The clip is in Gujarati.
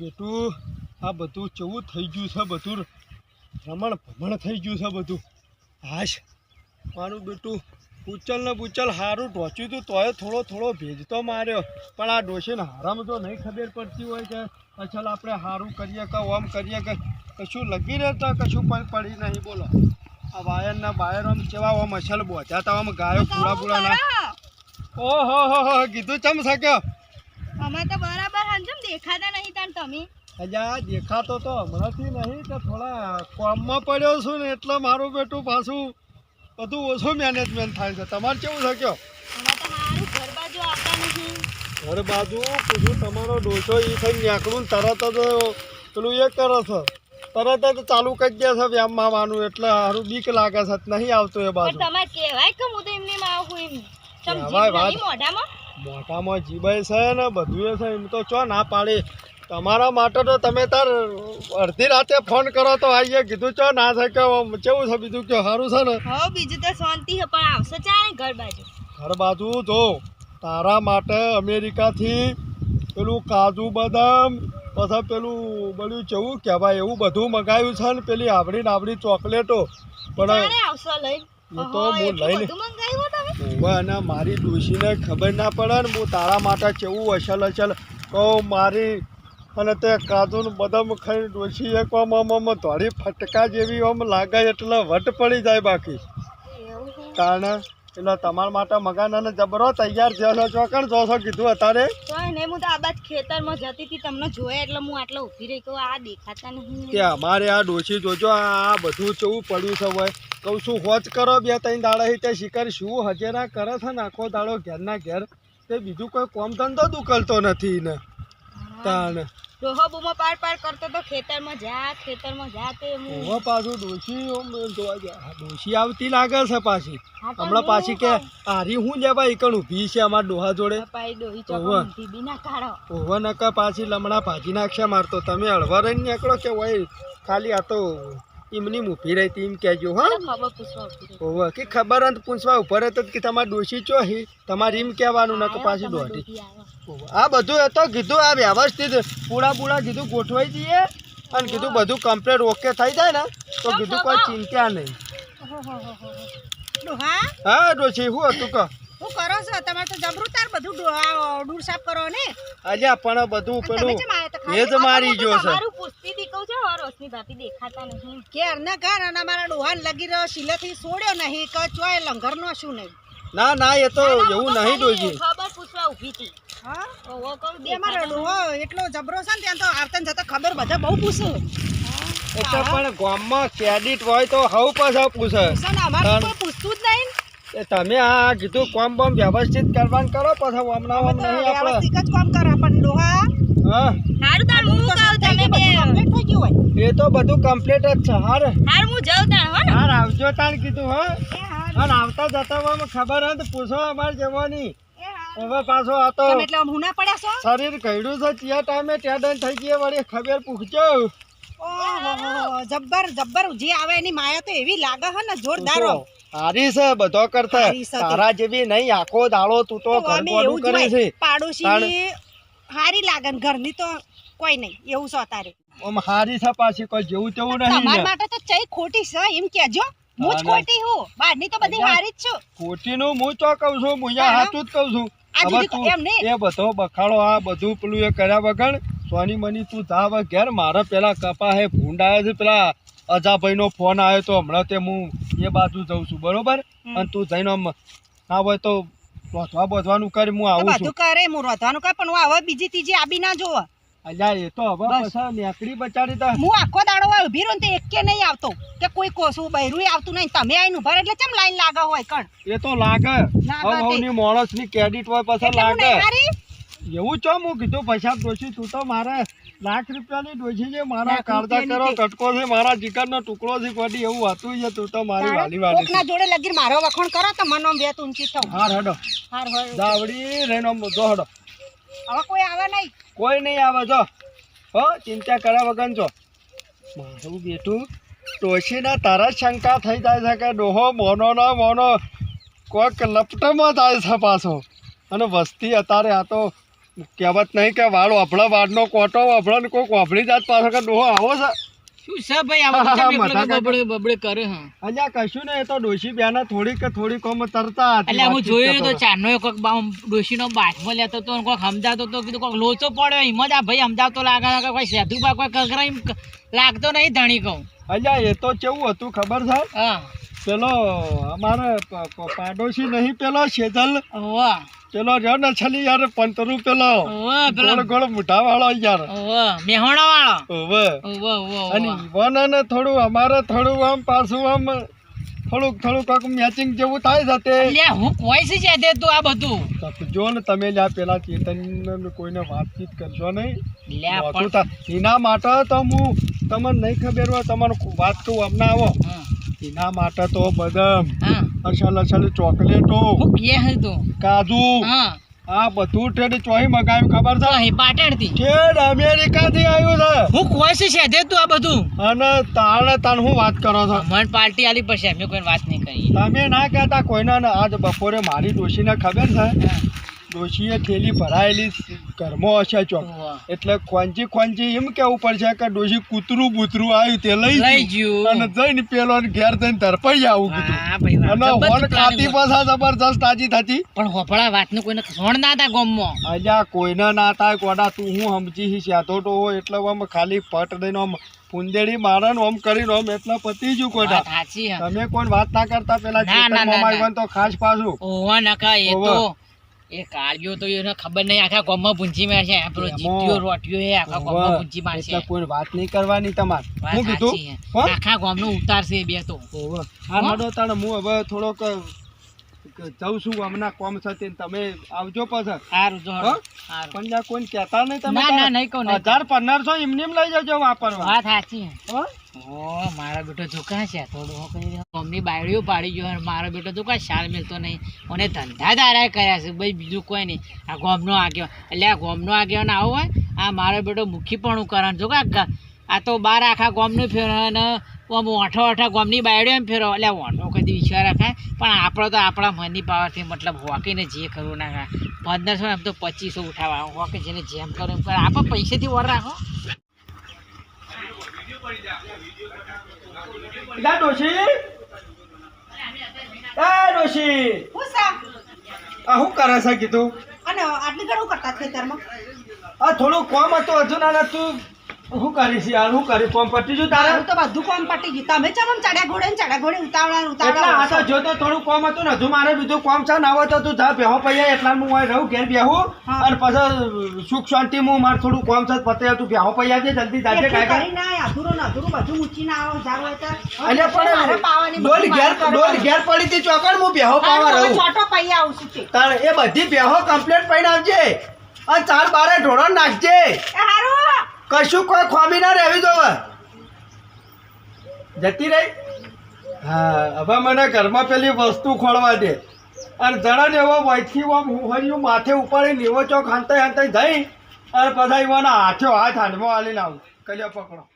બેટું આ બધું ચવું થઈ ગયું છે બધું. રમણ ભમણ થઈ ગયું છે બધું. હાશ મારું બેટું ઉચલ ને બુચલ સારું ઢોચ્યું હતું તોય થોડો થોડો ભેજ તો માર્યો. પણ આ ડોશીને હારામાં તો નહીં ખબર પડતી હોય કે અચલ આપણે સારું કરીએ કે ઓમ કરીએ કે કશું લગી રહેતા કશું પણ પડી નહીં બોલો. આ વાયરના બાયર આમ કેવા આમ અછલ બોચાતા આમ ગાયો પૂરા પૂરા ના ઓહો હો હો કીધું ચમ શક્યો? અમે તો દેખાતા નહીં તાન તમે? અજા દેખાતો તો હમણાંથી નહીં કે થોડા કોમમાં પડ્યો છું ને એટલે મારું બેટું પાછું બધું ઓછું મેનેજમેન્ટ થાય છે. તમારે કેવું છે કયો? ઘર બાજુ આવતા નહીં. ઘર બાજુ કીધું તમારો ડોસો એ થઈ નીકળું તરત જ પેલું એ કરે છે. તરત જ ચાલુ કરી દે છે વ્યામ માવાનું એટલે સારું બીક લાગે છે નહીં આવતું એ બાજુ. તમારે કહેવાય કે હું તો એમને માં આવું એમ નહીં મોઢામાં? મોટામાં જીબાઈ છે ને બધું છે એમ તો ચો ના પાડી. તમારા માટે તો તમે તાર અડધી રાતે ફોન કરો તો આવીએ કીધું ચો ના છે કે કેવું છે બીજું કે સારું છે ને? હા બીજું તો શાંતિ છે પણ આવશે ચાલે ઘર બાજુ. ઘર બાજુ જો તારા માટે અમેરિકાથી પેલું કાજુ બદામ પછી પેલું બધું કેવું કહેવાય એવું બધું મંગાવ્યું છે ને પેલી આવડી નાવડી ચોકલેટો. પણ આવશે લઈ તો હું લઈને ઓવે અને મારી ડોશીને ખબર ના પડે ને હું તારા માટે કેવું અસલ અસલ કહું મારી અને તે કાદુન બદમ ખાઈ ડોશી એક આમ ધોળી ફટકા જેવી આમ લાગે એટલે વટ પડી જાય બાકી. કારણ એટલે તમારા માટે મગાના જબરો તૈયાર થયો છો કણ જોશો કીધું અત્યારે તોય ને હું તો આ બાદ ખેતરમાં જતી હતી તમને જોયા એટલે હું આટલો ઊભી રહી કહું આ દેખાતા નહીં. કે અમારે આ ડોશી જોજો આ બધું કેવું પડ્યું છે હોય કહું છું હોજ કરો બે ત્રણ દાડા તે શિકાર શું હજેરા કરે છે ને આખો દાડો ઘેરના ઘેર. તે બીજું કોઈ કોમ ધંધો દુકલતો નથી ને તાણ. ડોહો બૂમો પાર પાર કરતો તો ખેતરમાં જા ખેતરમાં જા તે હું. પાછું ડોશી આમ જોવા જાય. ડોશી આવતી લાગે છે પાછી. હમણાં પાછી કે. આરી હું લેવા એકણ ઊભી છે અમારા ડોહા જોડે. ઓવર નકા પાછી લમણા ભાજી નાખશે મારતો તમે હળવા રહીને નીકળો કે હોય ખાલી આ તો એમની ઊભી રહી હતી એમ કહેજો હા. ઓવે કે ખબર અંત પૂછવા ઉપર હતો કે તમારે ડોશી ચો હી? તમારે એમ કહેવાનું નક પાછી આવ્યો દોઢી. આ બધું હતો તો કીધું આ વ્યવસ્થિત પૂરા પૂરા કીધું ગોઠવાઈ જઈએ અને કીધું બધું કમ્પ્લેટ ઓકે થઈ જાય ને તો કીધું કોઈ ચિંતા નહીં. હા ડોશી શું હતું કહો? હું કરો છો? તમારે તો જબરું તાર બધું ડૂર સાફ કરો ને? અલ્યા પણ બધું પેલું એ? જ મારી જો છે. રોશની ભાભી દેખાતા નહીં. ઘેર ના ઘર અને અમારા ડોહાન લગી રહ્યો શીલેથી છોડ્યો નહીં કે ચોય લંગર નો શું નહીં. ના ના એ તો એવું નહીં ખાલી ખબર પૂછવા ઊભી હતી. હા? ઓ કહું તે અમારો ડોહો એટલો જબરો છે ને ત્યાં તો આવતા જતા ખબર બધા બહુ પૂછે. એ તો પણ ગામમાં ક્રેડિટ હોય તો હવ પાછા પૂછે. અમારે કોઈ પૂછતું જ નહીં. એ તમે આ કીધું કોમ બોમ વ્યવસ્થિત કરવાનું કરો પછી હમણાં અમે તો નહીં આપણે વ્યવસ્થિત જ કામ કરે પણ ડોહા. હા. હારું તાર હું એ તો બધું કમ્પ્લીટ જ છે હાર હાર હું જાઉં તાર હો હાર આવજો તાણ કીધું હો. અને આવતા જતા માં ખબર હે તો પૂછો અમાર જવાની. હવે પાછો આ તો એટલે હું ના પડ્યા છો? શરીર કઈડું છે ત્યાં ટાઈમે ત્યાં થઈ ગઈ વળી ખબર પૂછજો. ઓહો જબ્બર જબ્બર જે આવે એની માયા તો એવી લાગે હે ને જોરદાર. હારી છે બધો કરતા. તારા જેવી નહીં આખો દાળો તું તો તો એવું જ કરે. છે. પાડોશી હારી લાગે ને ઘરની તો કોઈ નહીં એવું છે તારે. ઓમ હારી છે પાછી કોઈ જેવું તેવું નહીં તમારા માટે તો ચઈ ખોટી છે એમ કેજો હું જ ના, ના. ખોટી હું. બહારની તો બધી હારી જ છું. ખોટીનું હું તો કહું છું હું યા હા. જ કહું છું. હવે તું એ બધો બખાડો આ બધું પેલું એ કર્યા વગર સોની મની તું જા હવે ઘેર. મારા પેલા કપા હે ભૂંડ છે પેલા અજાભાઈનો ફોન આવ્યો તો હમણાં તે હું એ બાજુ જઉં છું બરોબર? અને તું જઈને આમ ના હોય તો રોધવા બોધવાનું કરી હું આવું છું. કરે હું રોધવાનું કરે પણ હું હવે બીજી ત્રીજી આબી ના જોવો અલ્યા એ તો હવે બસ. નેકડી બચાડી તો હું આખો દાડો ઊભી રહું એકે નહીં આવતો. કે કોઈ કોસું બૈરું આવતું નહીં. તમે આઈને ઊભા એટલે કેમ લાઈન લાગે હોય કણ? એ તો લાગે. લાગે હવ હવની માણસની ક્રેડિટ હોય પછી લાગે. એવું ચો હું કીધું પૈસા ડોશી તું તો મારે લાખ રૂપિયાની ડોશી છે. મારા કાળજા કરો કટકો છે. મારા જીગરનો ટુકડો છે. કોડી એવું હતું છે તું તો મારી વાલી વાલી કોકના જોડે લગીર મારો વખણ કરો તો મનો બે તું ચીતો હાર હડો. હાર હડો દાવડી રેનો બધો હડો. હવે કોઈ આવે નહીં. કોઈ નહીં આવે, જો. હો, ચિંતા કર્યા વગર જો. મારું બેટું ડોશીના તારા શંકા થઈ જાય છે કે ડોહો મોનો ન મોનો કોઈક લપટમાં જાય છે પાછો. અને વસ્તી અત્યારે આ તો કહેવત નહીં કે વાળ વાપડા વાળનો કોટો વાપડા ને કોઈક વાપરી જાત પાછો કે ડોહો આવો છે. શું છે ભાઈ? આ બધું કેમ એકલો મજાક બબડે બબડે કરે હા. અહીંયા કશું ને એ તો ડોશી બેના થોડીક થોડીક કોમ તરતા એટલે હું જોયું તો કરતો હતો. બામ ડોશીનો બાટમાં લેતો તો કોઈક સમજાતો તો કીધું કોઈક લોચો પડ્યો એમ જ આ ભાઈ સમજાવતો લાગે કે કોઈ સેધુ બા કોઈ કગરા લાગતો નહીં ધણી કહું. અહીંયા એ તો કેવું હતું ખબર છે? હા. પેલો અમારે પાડોશી નહીં પેલો સેજલ વાહ પેલો રહ્યો ને છલી યાર પંતરુ પેલો. ગોળ ગોળ મુઠા વાળો યાર. મેહોણા વાળો ઓવે. અને ઈવાના ને થોડું અમારે થોડું આમ પાછું આમ થોડુંક થોડુંક કાંક મેચિંગ જેવું થાય છે તે. લે હું કોઈ છે છે તે તું આ બધું? જો ને તમે લ્યા પેલા ચેતન કોઈને વાતચીત કરશો નહીં. લે પણ એના માટે તો હું તમને નહીં ખબર હોય તમારું વાત કહું અમને આવો. એના માટે તો બદમ હા. અસલ અસલ ચોકલેટો તું કાજુ હા. આ બધું ટ્રેડ ચોહી મગાવ્યું ખબર છે? અહીં પાટણથી. ટ્રેડ અમેરિકાથી આવ્યું છે. હું કોઈ છે તું આ બધું. અને તાણે તાણ હું વાત કરો છો? મન પાર્ટી આલી પછી અમે કોઈ વાત નહીં કરી તમે ના કહેતા કોઈના ને આજ બપોરે મારી ડોશીને ખબર છે? ડોશીએ થેલી ભરાયેલી ઘરમાં હશે ચોક. એટલે ખોંજી ખોંજી એમ કેવું પડશે કે ડોશી કૂતરું બૂતરું આવ્યું તે લઈ ગયું. અને જઈને પેલો ઘેર જઈને ધરપાઈ આવું કીધું. અને હોણ ખાતી પાછા જબરજસ્ત તાજી થતી. પણ હોફળા વાતનું કોઈને સોણ ના હતા ગોમમાં. અલ્યા કોઈને ના થાય કોડા તું હું સમજી સ્યાતો તો હોય એટલે આમ ખાલી પટ દઈને આમ પુંદેડી મારે ઓમ કરીને ઓમ એટલે પતી સાચી હે. તમે કોઈ વાત ના કરતા પેલા તો ખાસ પાછું. ઓવા નકા એ તો એ કાળિયો તો એને ખબર નહીં આખા ગોમમાં પૂંછી મારશે આપણો જીત્યો રોટ્યો એ આખા ગોમમાં પૂંછી મારશે. એટલે કોઈ વાત નહીં કરવાની તમારે. હું કીધું આખા ગોમનો ઉતારશે બે તો. હો? નડો તાણે હું હવે થોડોક જઉં છું હમણાં કોમ સાથે તમે આવજો પાછા. સારું જો હો? સારું પણ ત્યાં કોઈને કહેતા નહીં તમે ના, ના, નહીં કહું, હજાર પંદરસો એમને એમ લઈ જજો વાપરવા. વાત સાચી ઓ મારો બેટો ઝુકા છે? થોડું મમ્મી બાયડીઓ પાડી ગયો અને મારો બેટો કાંઈ શાલ મિલતો નહીં. અને ધંધા દારા કર્યા છે ભાઈ બીજું કોઈ નહીં. આ ગોમનો આગેવાન. એટલે આ ગોમનો આગેવાન આવો હોય આ મારો બેટો મુખી પણ કરે જો કા આ તો બાર આખા ગોમનું નું અને આમ ઓઠો ઓઠા ગોમની બાયડીઓ એમ ફેરો એટલે ઓઠો કદી વિચાર રાખાય પણ આપણો તો આપણા મનની પાવરથી મતલબ હોકીને જે કરવું ના પંદરસો એમ તો પચીસો ઉઠાવા. હોકી જેને જેમ કરો એમ કરે. આપણે પૈસેથી ઓર રાખો. હું શું કરે છે કીધું? અને આટલી ઘણું કરતા ખેતરમાં? થોડું કોમ હતું હજુ ના તું શું કરીશ યાર હું કરી કોમ પતી જો તારે? તો બધું કોમ પટી ગયું. તમે ચમ ચડ્યા ઘોડે ચડ્યા ઘોડે ઉતાવળા ઉતાવળા એટલે આ તો જો તો થોડું કોમ હતું ને હજુ મારે બીજું કોમ છે ના હોય તો તું જા બેહો પૈયા એટલા હું અહીં રહું ઘેર બેહું. અને પછી સુખ શાંતિ હું મારે થોડું કોમ છે પતે તું બેહો પૈયા છે જલ્દી જાજે એટલું કરી ના અધૂરો ને અધૂરું બધું ના આવો, જાવ. એટલે મારે પણ પાવાની ડોલ ઘેર ડોલ ઘેર પડી હતી ચોકડ હું બેહો પાવા રહું. છોટો પૈયા આવું છું તારે એ બધી બેહો કમ્પ્લીટ પૈને આવજે અને ચાર બારે ઢોળણ નાખજે. હારું. કશું કોઈ ખોમી ના રહેવી જોવે જતી રહી. હા, હવે મને ઘરમાં પેલી વસ્તુ ખોળવા દે. અને જણા ને એવો વૈથી આમ હુંહરિયું માથે ઉપાડીને એવો ચોક હંતાઈ હંતાઈ જઈ અને પછી એવાના હાથો હાથ હાથમાં હાલીને આવું. કલ્યા પકડો.